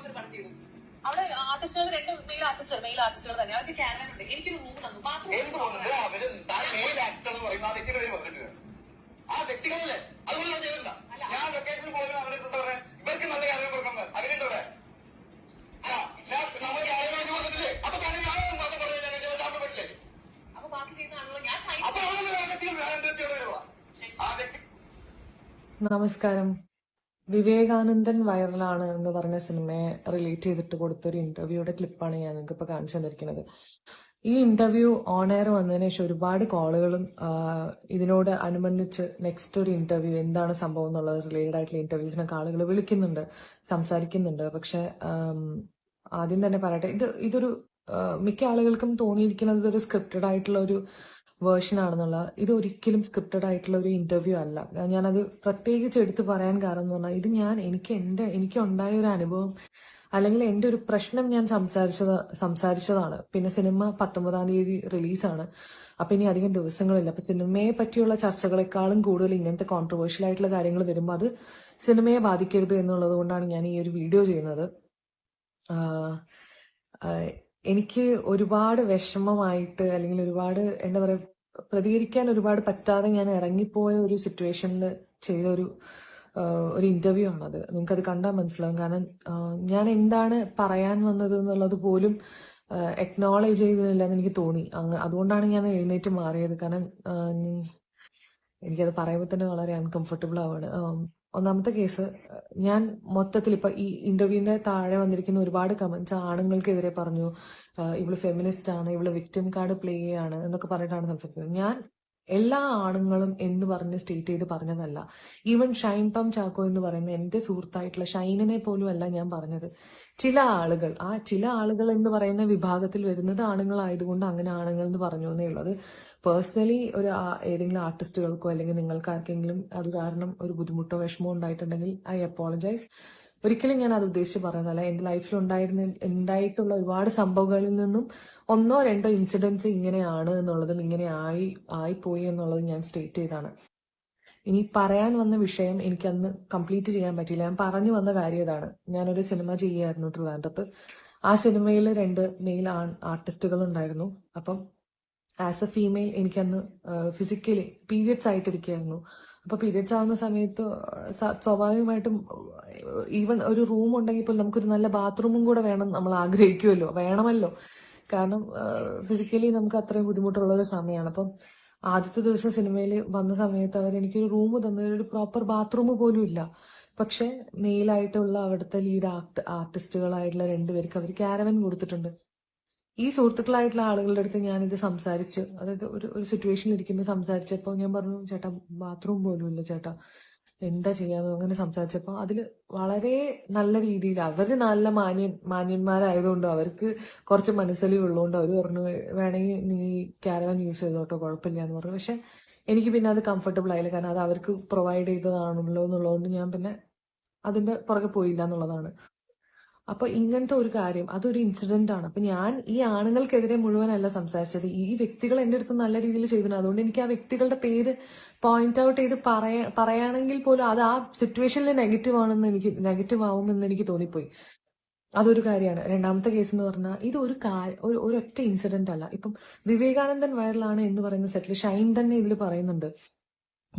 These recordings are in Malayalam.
ഒരു പടം ചെയ്തു അവിടെ ആർട്ടിസ്റ്റുകൾ രണ്ട് മെയിൽ ആർട്ടിസ്റ്റുകൾ മെയിൽ ആർട്ടിസ്റ്റുകൾ തന്നെ. അവർക്ക് ക്യാമറ ഉണ്ട്. എനിക്കൊരു റൂം തന്നു. പറയുന്ന ആ ആ വ്യക്തികളല്ലേ? അതുപോലെ ഞാൻ ഞാൻ വെക്കേഷനിൽ പോലും അവരുടെ അടുത്ത് പറയാം ഇവർക്ക് നല്ല കാര്യം കൊടുക്കുന്നത് അതിനുണ്ട് ആ, നമ്മൾ കാര്യം കൊടുത്തിട്ടില്ലേ അപ്പൊ തന്നെ ഞാൻ മാത്രം പറഞ്ഞു. പറ്റില്ലേ? അപ്പൊ ബാക്കി ചെയ്യുന്ന ആളുകൾ ഞാൻ അപ്പൊ വേറെ വ്യക്തികൾ വേറെ എന്ത് വ്യക്തികൾ ആ വ്യക്തി നമസ്കാരം. വിവേകാനന്ദൻ വൈറലാണ് എന്ന് പറഞ്ഞ സിനിമയെ റിലേറ്റ് ചെയ്തിട്ട് കൊടുത്തൊരു ഇന്റർവ്യൂയുടെ ക്ലിപ്പാണ് ഞാൻ നിങ്ങൾക്ക് ഇപ്പൊ കാണിച്ചു തന്നിരിക്കുന്നത്. ഈ ഇന്റർവ്യൂ ഓൺ എയർ വന്നതിന് ശേഷം ഒരുപാട് കോളുകളും ഇതിനോട് അനുബന്ധിച്ച് നെക്സ്റ്റ് ഒരു ഇന്റർവ്യൂ എന്താണ് സംഭവം എന്നുള്ളത് റിലേറ്റഡ് ആയിട്ടുള്ള ഇന്റർവ്യൂവിനൊക്കെ ആളുകൾ വിളിക്കുന്നുണ്ട് സംസാരിക്കുന്നുണ്ട്. പക്ഷെ ആദ്യം തന്നെ പറയട്ടെ ഇത് ഇതൊരു മിക്ക ആളുകൾക്കും തോന്നിയിരിക്കുന്നത് ഒരു സ്ക്രിപ്റ്റഡ് ആയിട്ടുള്ള ഒരു വേർഷൻ ആണെന്നുള്ള ഇത് ഒരിക്കലും സ്ക്രിപ്റ്റഡ് ആയിട്ടുള്ള ഒരു ഇന്റർവ്യൂ അല്ല. ഞാനത് പ്രത്യേകിച്ച് എടുത്തു പറയാൻ കാരണം എന്ന് പറഞ്ഞാൽ ഇത് ഞാൻ എനിക്ക് എന്റെ എനിക്ക് ഉണ്ടായ ഒരു അനുഭവം അല്ലെങ്കിൽ എന്റെ ഒരു പ്രശ്നം ഞാൻ സംസാരിച്ചത് സംസാരിച്ചതാണ്. പിന്നെ സിനിമ പത്തൊമ്പതാം തീയതി റിലീസാണ് അപ്പൊ ഇനി അധികം ദിവസങ്ങളില്ല. അപ്പൊ സിനിമയെ പറ്റിയുള്ള ചർച്ചകളെക്കാളും കൂടുതൽ ഇങ്ങനത്തെ കോൺട്രവേഴ്ഷ്യൽ ആയിട്ടുള്ള കാര്യങ്ങൾ വരുമ്പോൾ അത് സിനിമയെ ബാധിക്കരുത് എന്നുള്ളത് കൊണ്ടാണ് ഞാൻ ഈ ഒരു വീഡിയോ ചെയ്യുന്നത്. എനിക്ക് ഒരുപാട് വിഷമമായിട്ട് അല്ലെങ്കിൽ ഒരുപാട് എന്താ പറയുക പ്രതികരിക്കാൻ ഒരുപാട് പറ്റാതെ ഞാൻ ഇറങ്ങിപ്പോയ ഒരു സിറ്റുവേഷനിൽ ചെയ്ത ഒരു ഒരു ഇന്റർവ്യൂ ആണത്. നിങ്ങൾക്കത് കണ്ടാൽ മനസ്സിലാവും. കാരണം ഞാൻ എന്താണ് പറയാൻ വന്നത് എന്നുള്ളത് പോലും എക്നോളേജ് ചെയ്തില്ല എന്ന് എനിക്ക് തോന്നി. അങ്ങ് അതുകൊണ്ടാണ് ഞാൻ എഴുന്നേറ്റ് മാറിയത്. കാരണം എനിക്കത് പറയുമ്പോൾ തന്നെ വളരെ അൺകംഫർട്ടബിൾ ആവാണ്. ഒന്നാമത്തെ കേസ് ഞാൻ മൊത്തത്തിൽ ഇപ്പൊ ഈ ഇന്റർവ്യൂവിന്റെ താഴെ വന്നിരിക്കുന്ന ഒരുപാട് കമന്റ്സ് ആണുങ്ങൾക്കെതിരെ പറഞ്ഞു ഇവൾ ഫെമിനിസ്റ്റ് ആണ് ഇവൾ വിക്ടിം കാർഡ് പ്ലേ ആണ് എന്നൊക്കെ പറഞ്ഞിട്ടാണ് സംസാരിക്കുന്നത്. ഞാൻ എല്ലാ ആണുങ്ങളും എന്ന് പറഞ്ഞ് സ്റ്റേറ്റ് ചെയ്ത് പറഞ്ഞതല്ല. ഈവൻ ഷൈൻ പം ചാക്കോ എന്ന് പറയുന്ന എന്റെ സുഹൃത്തായിട്ടുള്ള ഷൈനിനെ പോലും അല്ല ഞാൻ പറഞ്ഞത്. ചില ആളുകൾ ആ ചില ആളുകൾ എന്ന് പറയുന്ന വിഭാഗത്തിൽ വരുന്നത് ആണുങ്ങളായതുകൊണ്ട് അങ്ങനെ ആണുങ്ങൾ എന്ന് പറഞ്ഞു എന്നേ ഉള്ളൂ. അത് പേഴ്സണലി ഒരു ഏതെങ്കിലും ആർട്ടിസ്റ്റുകൾക്കോ അല്ലെങ്കിൽ നിങ്ങൾക്ക് ആർക്കെങ്കിലും അത് കാരണം ഒരു ബുദ്ധിമുട്ടോ വിഷമോ ഉണ്ടായിട്ടുണ്ടെങ്കിൽ ഐ അപ്പോളജൈസ് ഒരിക്കലും ഞാൻ അത് ഉദ്ദേശിച്ച് പറയുന്നതല്ല. എന്റെ ലൈഫിൽ ഉണ്ടായിരുന്ന ഉണ്ടായിട്ടുള്ള ഒരുപാട് സംഭവങ്ങളിൽ നിന്നും ഒന്നോ രണ്ടോ ഇൻസിഡൻസ് ഇങ്ങനെയാണ് എന്നുള്ളതും ഇങ്ങനെ ആയി ആയിപ്പോയി എന്നുള്ളതും ഞാൻ സ്റ്റേറ്റ് ചെയ്താണ് ഇനി പറയാൻ വന്ന വിഷയം എനിക്ക് അന്ന് കംപ്ലീറ്റ് ചെയ്യാൻ പറ്റിയില്ല. ഞാൻ പറഞ്ഞു വന്ന കാര്യം ഇതാണ്. ഞാനൊരു സിനിമ ചെയ്യായിരുന്നു ട്രിവാൻഡ്രത്ത്. ആ സിനിമയിൽ രണ്ട് മെയിൽ ആർട്ടിസ്റ്റുകൾ ഉണ്ടായിരുന്നു. അപ്പം ആസ് എ ഫീമെയിൽ എനിക്കന്ന് ഫിസിക്കലി പീരിയഡ്സ് ആയിട്ടിരിക്കുകയായിരുന്നു. അപ്പൊ പീരിയഡ്സ് ആവുന്ന സമയത്ത് സ്വാഭാവികമായിട്ടും ഈവൻ ഒരു റൂം ഉണ്ടെങ്കിൽ പോലും നമുക്കൊരു നല്ല ബാത്റൂമും കൂടെ വേണം നമ്മൾ ആഗ്രഹിക്കുമല്ലോ. വേണമല്ലോ. കാരണം ഫിസിക്കലി നമുക്ക് അത്രയും ബുദ്ധിമുട്ടുള്ള ഒരു സമയമാണ് അപ്പം ആദ്യത്തെ ദിവസം സിനിമയിൽ വന്ന സമയത്ത് അവർ എനിക്കൊരു റൂം തന്നത് ഒരു പ്രോപ്പർ ബാത്റൂം പോലും ഇല്ല. പക്ഷെ മെയിലായിട്ടുള്ള അവിടുത്തെ ലീഡ് ആർട്ട് ആർട്ടിസ്റ്റുകളായിട്ടുള്ള രണ്ടുപേർക്ക് അവർ ക്യാരവൻ കൊടുത്തിട്ടുണ്ട്. ഈ സുഹൃത്തുക്കളായിട്ടുള്ള ആളുകളുടെ അടുത്ത് ഞാൻ ഇത് സംസാരിച്ച് അതായത് ഒരു ഒരു സിറ്റുവേഷനിൽ ഇരിക്കുമ്പോൾ സംസാരിച്ചപ്പോൾ ഞാൻ പറഞ്ഞു ചേട്ടാ ബാത്റൂം പോലും ഇല്ല ചേട്ടാ. എന്താ ചെയ്യാന്ന് അങ്ങനെ സംസാരിച്ചപ്പോൾ അതിൽ വളരെ നല്ല രീതിയിൽ അവർ നല്ല മാന്യ മാന്യന്മാരായതുകൊണ്ട് അവർക്ക് കുറച്ച് മനസ്സലിവുള്ളതുകൊണ്ട് അവർ പറഞ്ഞു വേണമെങ്കിൽ നീ ക്യാരവൻ യൂസ് ചെയ്തോട്ടോ കുഴപ്പമില്ല എന്ന് പറഞ്ഞു. പക്ഷെ എനിക്ക് പിന്നെ അത് കംഫർട്ടബിൾ ആയില്ല. കാരണം അത് അവർക്ക് പ്രൊവൈഡ് ചെയ്തതാണല്ലോ എന്നുള്ളതുകൊണ്ട് ഞാൻ പിന്നെ അതിന്റെ പുറകെ പോയില്ല എന്നുള്ളതാണ്. അപ്പൊ ഇങ്ങനത്തെ ഒരു കാര്യം അതൊരു ഇൻസിഡന്റ് ആണ്. അപ്പൊ ഞാൻ ഈ ആണുങ്ങൾക്കെതിരെ മുഴുവനല്ല സംസാരിച്ചത്. ഈ വ്യക്തികൾ എന്റെ അടുത്ത് നല്ല രീതിയിൽ ചെയ്തിരുന്നു അതുകൊണ്ട് എനിക്ക് ആ വ്യക്തികളുടെ പേര് പോയിന്റ് ഔട്ട് ചെയ്ത് പറയാ പറയാണെങ്കിൽ പോലും അത് ആ സിറ്റുവേഷനിൽ നെഗറ്റീവ് ആണെന്ന് എനിക്ക് നെഗറ്റീവ് ആവുമെന്ന് എനിക്ക് തോന്നിപ്പോയി. അതൊരു കാര്യമാണ്. രണ്ടാമത്തെ കേസ് എന്ന് പറഞ്ഞാൽ ഇത് ഒരു ഒരു ഒരൊറ്റ ഇൻസിഡന്റ് അല്ല. ഇപ്പം വിവേകാനന്ദൻ വൈറലാണ് എന്ന് പറയുന്ന സെറ്റിൽ ഷൈൻ തന്നെ ഇതിൽ പറയുന്നുണ്ട്.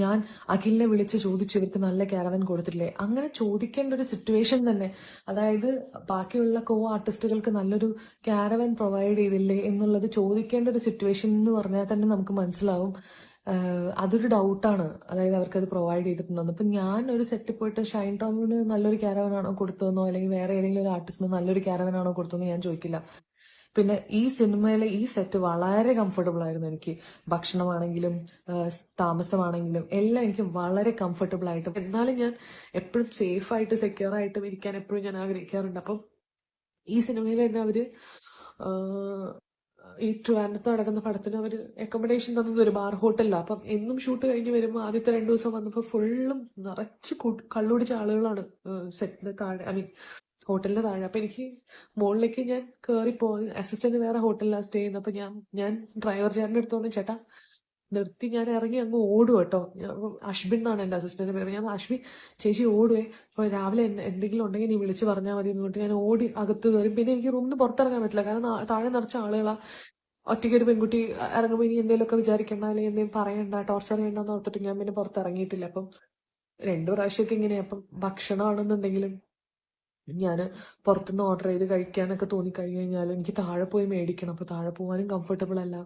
ഞാൻ അഖിലിനെ വിളിച്ച് ചോദിച്ചു ഇവർക്ക് നല്ല ക്യാരവൻ കൊടുത്തിട്ടില്ലേ? അങ്ങനെ ചോദിക്കേണ്ട ഒരു സിറ്റുവേഷൻ തന്നെ. അതായത് ബാക്കിയുള്ള കോ ആർട്ടിസ്റ്റുകൾക്ക് നല്ലൊരു ക്യാരവൻ പ്രൊവൈഡ് ചെയ്തില്ലേ എന്നുള്ളത് ചോദിക്കേണ്ട ഒരു സിറ്റുവേഷൻ എന്ന് പറഞ്ഞാൽ തന്നെ നമുക്ക് മനസ്സിലാവും. അതൊരു ഡൗട്ടാണ് അതായത് അവർക്കത് പ്രൊവൈഡ് ചെയ്തിട്ടുണ്ടോ അപ്പം ഞാൻ ഒരു സെറ്റ് പോയിട്ട് ഷൈൻ ടോമിന് നല്ലൊരു ക്യാരവനാണോ കൊടുത്തതെന്നോ അല്ലെങ്കിൽ വേറെ ഏതെങ്കിലും ഒരു ആർട്ടിസ്റ്റിന് നല്ലൊരു ക്യാരവനാണോ കൊടുത്തതെന്ന് ഞാൻ ചോദിക്കില്ല. പിന്നെ ഈ സിനിമയിലെ ഈ സെറ്റ് വളരെ കംഫർട്ടബിൾ ആയിരുന്നു എനിക്ക്. ഭക്ഷണമാണെങ്കിലും താമസമാണെങ്കിലും എല്ലാം എനിക്ക് വളരെ കംഫർട്ടബിൾ ആയിട്ട്. എന്നാലും ഞാൻ എപ്പോഴും സേഫ് ആയിട്ട് സെക്യൂർ ആയിട്ടും ഇരിക്കാൻ എപ്പോഴും ഞാൻ ആഗ്രഹിക്കാറുണ്ട്. അപ്പം ഈ സിനിമയിൽ തന്നെ അവർ ഈ ട്രിവാൻഡത്ത് നടക്കുന്ന പടത്തിന് അവർ അക്കോമഡേഷൻ തന്നത് ഒരു ബാർ ഹോട്ടലിലാണ് അപ്പം എന്നും ഷൂട്ട് കഴിഞ്ഞ് വരുമ്പോൾ ആദ്യത്തെ രണ്ടു ദിവസം വന്നപ്പോൾ ഫുള്ളും നിറച്ച് കള്ളുപിടിച്ച ആളുകളാണ് സെറ്റിന് താഴെ ഐ മീൻ ഹോട്ടലിന്റെ താഴെ. അപ്പൊ എനിക്ക് മുകളിലേക്ക് ഞാൻ കേറി പോയി അസിസ്റ്റന്റ് വേറെ ഹോട്ടലിലാണ് സ്റ്റേ ചെയ്യുന്നത്. അപ്പൊ ഞാൻ ഞാൻ ഡ്രൈവർ ചേട്ടന്റെ അടുത്ത് പറഞ്ഞു ചേട്ടാ നിർത്തി ഞാൻ ഇറങ്ങി അങ്ങ് ഓടും കേട്ടോ അശ്ബിൻ എന്നാണ് എന്റെ അസിസ്റ്റന്റ് പേര്. ഞാൻ അശ്വിൻ ചേച്ചി ഓടുവേ. അപ്പൊ രാവിലെ എന്തെങ്കിലും ഉണ്ടെങ്കിൽ നീ വിളിച്ച് പറഞ്ഞാൽ മതി എന്ന് പറഞ്ഞിട്ട് ഞാൻ ഓടി അകത്ത് കയറി പിന്നെ എനിക്ക് റൂമിൽ പുറത്തിറങ്ങാൻ പറ്റില്ല. കാരണം താഴെ നിറച്ച ആളുകളാ. ഒറ്റയ്ക്ക് ഒരു പെൺകുട്ടി ഇറങ്ങുമ്പോൾ ഇനി എന്തെങ്കിലുമൊക്കെ വിചാരിക്കണ്ട അല്ലെങ്കിൽ എന്തെങ്കിലും പറയണ്ട ടോർച്ചർ ചെയ്യണ്ടെന്ന് ഓർത്തിട്ട് ഞാൻ പിന്നെ പുറത്തിറങ്ങിയിട്ടില്ല. അപ്പം രണ്ടു പ്രാവശ്യമൊക്കെ ഇങ്ങനെ അപ്പം ഭക്ഷണമാണെന്നുണ്ടെങ്കിലും ഞാൻ പുറത്തുനിന്ന് ഓർഡർ ചെയ്ത് കഴിക്കാനൊക്കെ തോന്നി കഴിഞ്ഞു കഴിഞ്ഞാൽ എനിക്ക് താഴെ പോയി മേടിക്കണം. അപ്പൊ താഴെ പോകാനും കംഫർട്ടബിൾ അല്ല.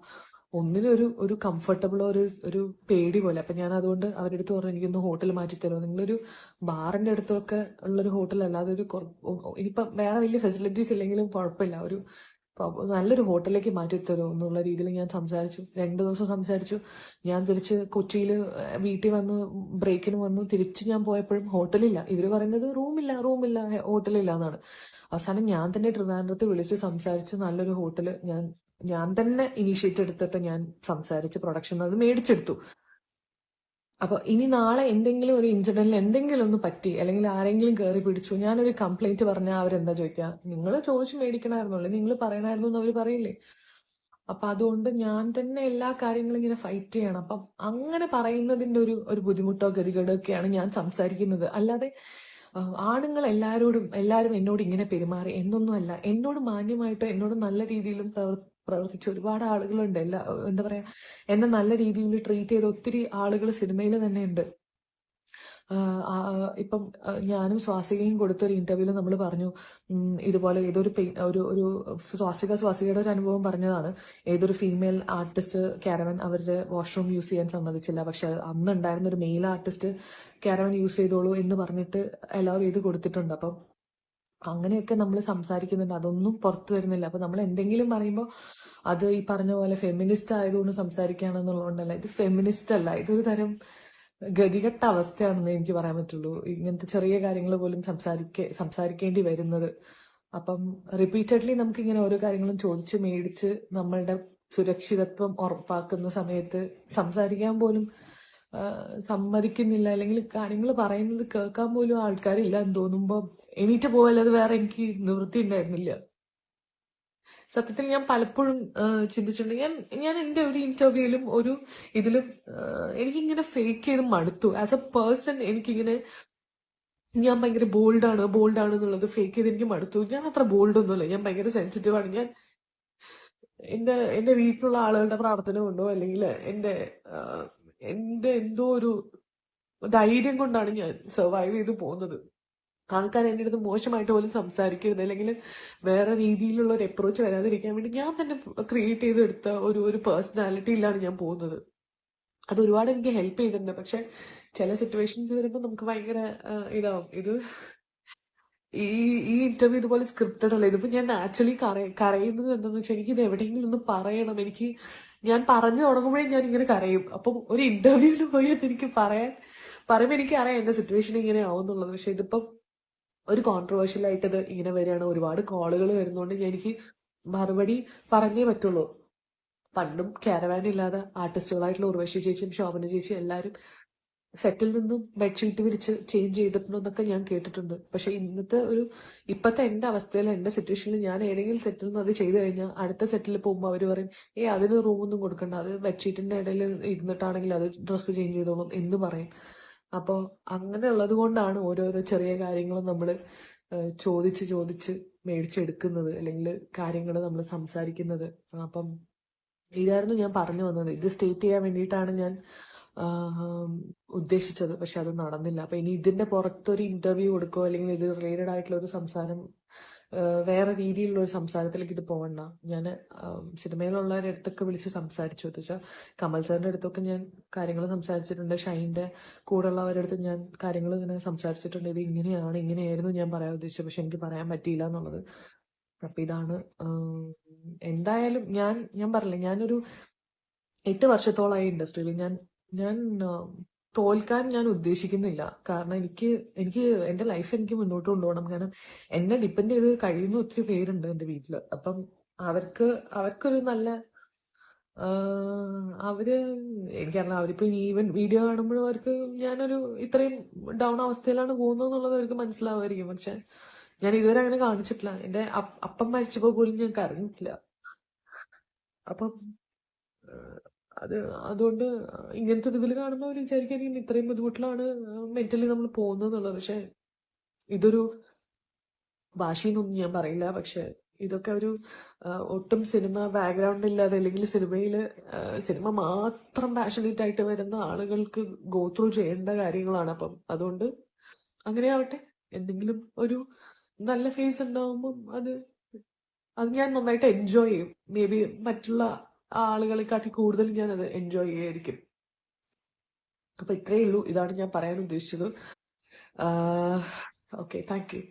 ഒന്നിനും ഒരു ഒരു കംഫർട്ടബിൾ ഒരു ഒരു പേടി പോലെ. അപ്പൊ ഞാൻ അതുകൊണ്ട് അവരുടെ അടുത്ത് പറഞ്ഞു എനിക്കൊന്ന് ഹോട്ടൽ മാറ്റി തരുമോ? നിങ്ങളൊരു ബാറിന്റെ അടുത്തൊക്കെ ഉള്ളൊരു ഹോട്ടൽ അല്ലാതെ ഒരു ഇനിയിപ്പം വേറെ വലിയ ഫെസിലിറ്റീസ് ഇല്ലെങ്കിലും കുഴപ്പമില്ല. ഒരു നല്ലൊരു ഹോട്ടലിലേക്ക് മാറ്റി തരുമോ എന്നുള്ള രീതിയിൽ ഞാൻ സംസാരിച്ചു. രണ്ടു ദിവസം സംസാരിച്ചു. ഞാൻ തിരിച്ച് കൊച്ചിയിൽ വീട്ടിൽ വന്ന് ബ്രേക്കിന് വന്നു. തിരിച്ച് ഞാൻ പോയപ്പോഴും ഹോട്ടലില്ല. ഇവർ പറയുന്നത് റൂമില്ല റൂമില്ല ഹോട്ടലില്ല എന്നാണ്. അവസാനം ഞാൻ തന്നെ ട്രിവാൻഡ്രത്ത് വിളിച്ച് സംസാരിച്ച് നല്ലൊരു ഹോട്ടൽ ഞാൻ ഞാൻ തന്നെ ഇനീഷ്യേറ്റ് എടുത്തിട്ട് ഞാൻ സംസാരിച്ച് പ്രൊഡക്ഷൻ അത് മേടിച്ചെടുത്തു. അപ്പൊ ഇനി നാളെ എന്തെങ്കിലും ഒരു ഇൻസിഡന്റിൽ എന്തെങ്കിലും ഒന്ന് പറ്റി അല്ലെങ്കിൽ ആരെങ്കിലും കയറി പിടിച്ചു ഞാനൊരു കംപ്ലൈന്റ് പറഞ്ഞാൽ അവരെന്താ ചോദിക്കുക നിങ്ങൾ ചോദിച്ചു മേടിക്കണമായിരുന്നുള്ളു നിങ്ങൾ പറയണമായിരുന്നു എന്ന് അവർ പറയില്ലേ? അപ്പൊ അതുകൊണ്ട് ഞാൻ തന്നെ എല്ലാ കാര്യങ്ങളും ഇങ്ങനെ ഫൈറ്റ് ചെയ്യണം. അപ്പം അങ്ങനെ പറയുന്നതിന്റെ ഒരു ഒരു ബുദ്ധിമുട്ടോ ഗതികേടോ ഒക്കെയാണ് ഞാൻ സംസാരിക്കുന്നത്. അല്ലാതെ ആണുങ്ങൾ എല്ലാരോടും എല്ലാവരും എന്നോട് ഇങ്ങനെ പെരുമാറി എന്നൊന്നുമല്ല. എന്നോട് മാന്യമായിട്ടോ എന്നോട് നല്ല രീതിയിലും പ്രവർത്തിച്ച. ഒരുപാട് ആളുകളുണ്ട്. എല്ലാ എന്താ പറയാ എന്നെ നല്ല രീതിയിൽ ട്രീറ്റ് ചെയ്ത ഒത്തിരി ആളുകൾ സിനിമയിൽ തന്നെ ഉണ്ട്. ഇപ്പം ഞാനും സ്വാസികയും കൊടുത്ത ഒരു ഇന്റർവ്യൂൽ നമ്മൾ പറഞ്ഞു ഇതുപോലെ ഏതൊരു ഒരു ഒരു സ്വാസിക സ്വാസികയുടെ ഒരു അനുഭവം പറഞ്ഞതാണ്. ഏതൊരു ഫീമെയിൽ ആർട്ടിസ്റ്റ് കാരവൻ അവരുടെ വാഷ്റൂം യൂസ് ചെയ്യാൻ സമ്മതിച്ചില്ല. പക്ഷെ അന്ന് ഉണ്ടായിരുന്ന ഒരു മെയിൽ ആർട്ടിസ്റ്റ് കാരവൻ യൂസ് ചെയ്തോളൂ എന്ന് പറഞ്ഞിട്ട് അലോ ചെയ്ത് കൊടുത്തിട്ടുണ്ട്. അപ്പം അങ്ങനെയൊക്കെ നമ്മൾ സംസാരിക്കുന്നുണ്ട്. അതൊന്നും പുറത്തു വരുന്നില്ല. അപ്പൊ നമ്മൾ എന്തെങ്കിലും പറയുമ്പോൾ അത് ഈ പറഞ്ഞ പോലെ ഫെമിനിസ്റ്റ് ആയതുകൊണ്ട് സംസാരിക്കുകയാണെന്നുള്ളതുകൊണ്ടല്ല ഇത് ഫെമിനിസ്റ്റ് അല്ല. ഇതൊരു തരം ഗതികെട്ട അവസ്ഥയാണെന്ന് എനിക്ക് പറയാൻ പറ്റുള്ളൂ. ഇങ്ങനത്തെ ചെറിയ കാര്യങ്ങൾ പോലും സംസാരിക്ക സംസാരിക്കേണ്ടി വരുന്നത്. അപ്പം റിപ്പീറ്റഡ്ലി നമുക്ക് ഇങ്ങനെ ഓരോ കാര്യങ്ങളും ചോദിച്ച് മേടിച്ച് നമ്മളുടെ സുരക്ഷിതത്വം ഉറപ്പാക്കുന്ന സമയത്ത് സംസാരിക്കാൻ പോലും സമ്മതിക്കുന്നില്ല. അല്ലെങ്കിൽ കാര്യങ്ങൾ പറയുന്നത് കേൾക്കാൻ പോലും ആൾക്കാരില്ല എന്ന് തോന്നുമ്പോൾ എണീറ്റ് പോയാലത് വേറെ എനിക്ക് നിവൃത്തി ഉണ്ടായിരുന്നില്ല സത്യത്തിൽ ഞാൻ പലപ്പോഴും ചിന്തിച്ചിട്ടുണ്ട്. ഞാൻ ഞാൻ എന്റെ ഒരു ഇന്റർവ്യൂയിലും ഒരു ഇതിലും എനിക്കിങ്ങനെ ഫേക്ക് ചെയ്ത് മടുത്തു. ആസ് എ പേഴ്സൺ എനിക്കിങ്ങനെ ഞാൻ ഭയങ്കര ബോൾഡാണ് ബോൾഡാണ് എന്നുള്ളത് ഫേക്ക് ചെയ്ത് എനിക്ക് മടുത്തു. ഞാൻ അത്ര ബോൾഡ് ഒന്നുമല്ല. ഞാൻ ഭയങ്കര സെൻസിറ്റീവ് ആണ്. ഞാൻ എന്റെ എന്റെ വീട്ടിലുള്ള ആളുകളുടെ പ്രാർത്ഥന കൊണ്ടോ അല്ലെങ്കിൽ എന്റെ എന്റെ എന്തോ ഒരു ധൈര്യം കൊണ്ടാണ് ഞാൻ സർവൈവ് ചെയ്ത് പോകുന്നത്. ആൾക്കാർ എന്റെ അടുത്ത് മോശമായിട്ട് പോലും സംസാരിക്കരുത്. അല്ലെങ്കിൽ വേറെ രീതിയിലുള്ള ഒരു അപ്രോച്ച് വരാതിരിക്കാൻ വേണ്ടി ഞാൻ തന്നെ ക്രിയേറ്റ് ചെയ്തെടുത്ത ഒരു ഒരു പേഴ്സണാലിറ്റിയിലാണ് ഞാൻ പോകുന്നത്. അത് ഒരുപാട് എനിക്ക് ഹെൽപ്പ് ചെയ്തിട്ടുണ്ട്. പക്ഷെ ചില സിറ്റുവേഷൻസ് വരുമ്പോൾ നമുക്ക് ഭയങ്കര ഇതാവും. ഇത് ഈ ഈ ഇന്റർവ്യൂ ഇതുപോലെ സ്ക്രിപ്റ്റഡ് അല്ല. ഇതിപ്പോ ഞാൻ ആക്ച്വലി കരയുന്നത് എന്താണെന്ന് വെച്ചാൽ എനിക്ക് ഇത് എവിടെയെങ്കിലും ഒന്ന് പറയണം. എനിക്ക് ഞാൻ പറഞ്ഞു തുടങ്ങുമ്പോഴേ ഞാൻ ഇങ്ങനെ കരയും. അപ്പം ഒരു ഇന്റർവ്യൂവിൽ പോയി എനിക്ക് പറയാൻ പറയുമ്പോൾ എനിക്ക് അറിയാം എന്റെ സിറ്റുവേഷൻ ഇങ്ങനെ ആവുന്നുള്ളത്. പക്ഷെ ഇതിപ്പം ഒരു കോൺട്രവേഴ്ഷ്യൽ ആയിട്ട് ഇത് ഇങ്ങനെ വരികയാണ്. ഒരുപാട് കോളുകൾ വരുന്നതുകൊണ്ട് എനിക്ക് മറുപടി പറഞ്ഞേ പറ്റുള്ളൂ. പണ്ടും കാരവാൻ ഇല്ലാതെ ആർട്ടിസ്റ്റുകളായിട്ടുള്ള ഉർവശി ചേച്ചിയും ശോഭന ചേച്ചിയും എല്ലാവരും സെറ്റിൽ നിന്നും ബെഡ്ഷീറ്റ് വിരിച്ച് ചേഞ്ച് ചെയ്തിട്ടുണ്ടെന്നൊക്കെ ഞാൻ കേട്ടിട്ടുണ്ട്. പക്ഷെ ഇന്നത്തെ ഒരു ഇപ്പത്തെ എന്റെ അവസ്ഥയിൽ എന്റെ സിറ്റുവേഷനിൽ ഞാൻ ഏതെങ്കിലും സെറ്റിൽ നിന്ന് അത് ചെയ്തു കഴിഞ്ഞാൽ അടുത്ത സെറ്റിൽ പോകുമ്പോൾ അവർ പറയും ഏ അതിന് റൂമൊന്നും കൊടുക്കണ്ട. അത് ബെഡ്ഷീറ്റിന്റെ ഇടയിൽ ഇരുന്നിട്ടാണെങ്കിൽ അത് ഡ്രസ്സ് ചേഞ്ച് ചെയ്തോളും എന്ന് പറയും. അപ്പോൾ അങ്ങനെ ഉള്ളത് കൊണ്ടാണ് ഓരോരോ ചെറിയ കാര്യങ്ങളും നമ്മൾ ചോദിച്ച് ചോദിച്ച് മേടിച്ചെടുക്കുന്നത് അല്ലെങ്കിൽ കാര്യങ്ങൾ നമ്മൾ സംസാരിക്കുന്നത്. അപ്പം ഇതായിരുന്നു ഞാൻ പറഞ്ഞു വന്നത്. ഇത് സ്റ്റേറ്റ് ചെയ്യാൻ വേണ്ടിയിട്ടാണ് ഞാൻ ഉദ്ദേശിച്ചത്. പക്ഷെ അത് നടന്നില്ല. അപ്പൊ ഇനി ഇതിന്റെ പുറത്തൊരു ഇന്റർവ്യൂ കൊടുക്കോ അല്ലെങ്കിൽ ഇത് റിലേറ്റഡ് ആയിട്ടുള്ള ഒരു സംസാരം വേറെ രീതിയിലുള്ള ഒരു സംസാരത്തിലേക്ക് ഇത് പോകണ്ട ഞാൻ സിനിമയിലുള്ളവരുടെ അടുത്തൊക്കെ വിളിച്ച് സംസാരിച്ചു. വെച്ചാൽ കമൽ സാറിന്റെ അടുത്തൊക്കെ ഞാൻ കാര്യങ്ങൾ സംസാരിച്ചിട്ടുണ്ട്. ഷൈന്റെ കൂടെയുള്ളവരുടെ അടുത്ത് ഞാൻ കാര്യങ്ങൾ ഇങ്ങനെ സംസാരിച്ചിട്ടുണ്ട്. ഇത് ഇങ്ങനെയാണ് ഇങ്ങനെയായിരുന്നു ഞാൻ പറയാൻ ഉദ്ദേശിച്ചത്. പക്ഷെ എനിക്ക് പറയാൻ പറ്റിയില്ല എന്നുള്ളത്. അപ്പൊ ഇതാണ് എന്തായാലും ഞാൻ ഞാൻ പറഞ്ഞില്ലേ ഞാനൊരു എട്ട് വർഷത്തോളമായി ഇൻഡസ്ട്രിയിൽ. ഞാൻ ഞാൻ തോൽക്കാൻ ഞാൻ ഉദ്ദേശിക്കുന്നില്ല. കാരണം എനിക്ക് എനിക്ക് എന്റെ ലൈഫ് എനിക്ക് മുന്നോട്ട് കൊണ്ടുപോകണം. കാരണം എന്നെ ഡിപ്പെൻഡ് ചെയ്ത് കഴിയുന്ന ഒത്തിരി പേരുണ്ട് എന്റെ വീട്ടിൽ. അപ്പം അവർക്ക് അവർക്കൊരു നല്ല അവർ എനിക്കറിയാം അവരിപ്പോ ഈവൻ വീഡിയോ കാണുമ്പോഴും അവർക്ക് ഞാനൊരു ഇത്രയും ഡൗൺ അവസ്ഥയിലാണ് പോകുന്നത് എന്നുള്ളത് അവർക്ക് മനസ്സിലാവുമായിരിക്കും. പക്ഷെ ഞാൻ ഇതുവരെ അങ്ങനെ കാണിച്ചിട്ടില്ല. എന്റെ അപ്പ- മരിച്ചപ്പോ പോലും ഞാൻ കരഞ്ഞിട്ടില്ല. അപ്പം അത് അതുകൊണ്ട് ഇങ്ങനത്തെ ഒരു ഇതിൽ കാണുമ്പോൾ അവർ വിചാരിക്കായിരിക്കും ഇത്രയും ബുദ്ധിമുട്ടിലാണ് മെന്റലി നമ്മൾ പോകുന്നത് എന്നുള്ളത് പക്ഷെ ഇതൊരു ഭാഷയെന്നൊന്നും ഞാൻ പറയില്ല. പക്ഷെ ഇതൊക്കെ ഒരു ഒട്ടും സിനിമ ബാക്ക്ഗ്രൗണ്ട് ഇല്ലാതെ അല്ലെങ്കിൽ സിനിമയിൽ സിനിമ മാത്രം പാഷനേറ്റ് ആയിട്ട് വരുന്ന ആളുകൾക്ക് ഗോ ത്രൂ ചെയ്യേണ്ട കാര്യങ്ങളാണ് അപ്പം. അതുകൊണ്ട് അങ്ങനെ ആവട്ടെ എന്തെങ്കിലും ഒരു നല്ല ഫേസ് ഉണ്ടാവുമ്പം അത് അത് ഞാൻ നന്നായിട്ട് എൻജോയ് ചെയ്യും. മേ ബി മറ്റുള്ള ആളുകളെക്കാട്ടി കൂടുതൽ ഞാൻ അത് എൻജോയ് ചെയ്യായിരിക്കും. അപ്പൊ ഇത്രയേ ഉള്ളൂ. ഇതാണ് ഞാൻ പറയാൻ ഉദ്ദേശിച്ചത്. Okay thank you